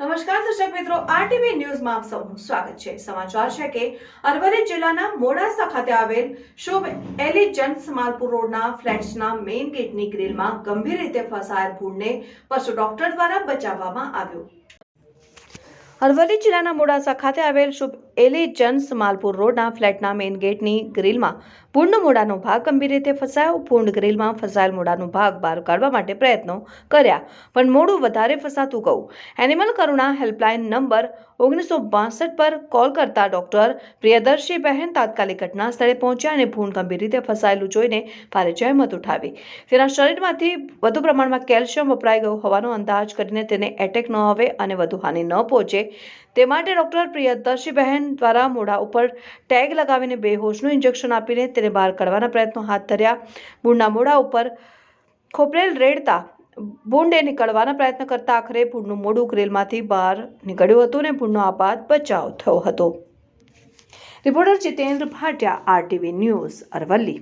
નમસ્કાર દર્શક મિત્રો, આરટીવી ન્યૂઝમાં આપ સૌનું સ્વાગત છે. સમાચાર છે કે અરવલ્લી જિલ્લાના મોડાસા ખાતે આવેલ શુભ એલિજન્સ માલપુર રોડના ફ્લેટ્સના મેઇન ગેટની ગ્રીલમાં ગંભીર રીતે ફસાયેલ ભૂંડને પશુ ડોક્ટર દ્વારા બચાવવામાં આવ્યો. અરવલ્લી જિલ્લાના મોડાસા ખાતે આવેલ શુભ એલિજન્સ માલપુર રોડના ફ્લેટના મેઇન ગેટની ગ્રીલમાં પૂર્ણ મોડાનો ભાગ ગંભીર રીતે ફસાયો. પૂર્ણ ગ્રીલમાં ફસાયેલ મોડાનો ભાગ બહાર કાઢવા માટે પ્રયત્નો કર્યા, પણ મોડું વધારે ફસાતું ગયું. એનિમલ કરુણા હેલ્પલાઇન નંબર ઓગણીસો બાસઠ પર કોલ કરતા ડોક્ટર પ્રિયદર્શી બહેન તાત્કાલિક ઘટના સ્થળે પહોંચ્યા અને ભૂણ ગંભીર રીતે ફસાયેલું જોઈને ભારે જહેમત ઉઠાવી. તેના શરીરમાંથી વધુ પ્રમાણમાં કેલ્શિયમ વપરાઈ ગયું હોવાનો અંદાજ કરીને તેને એટેક ન આવે અને વધુ હાનિ ન પહોંચે. તે માટે ડોક્ટર પ્રિયદર્શી બહેન દ્વારા મોઢા ઉપર ટેગ લગાવીને બેહોશનું ઇન્જેક્શન આપીને તેને બહાર કાઢવાના પ્રયત્નો હાથ ધર્યા. ભૂંડના મોઢા ઉપર ખોપરેલ રેડતા ભૂંડે નીકળવાના પ્રયત્ન કરતા આખરે ભૂંડનું મોઢું ગ્રેલમાંથી બહાર નીકળ્યું હતું અને ભૂંડનો આપાત બચાવ થયો હતો. Reporter Jitendra Bhatia, RTV news Aravalli.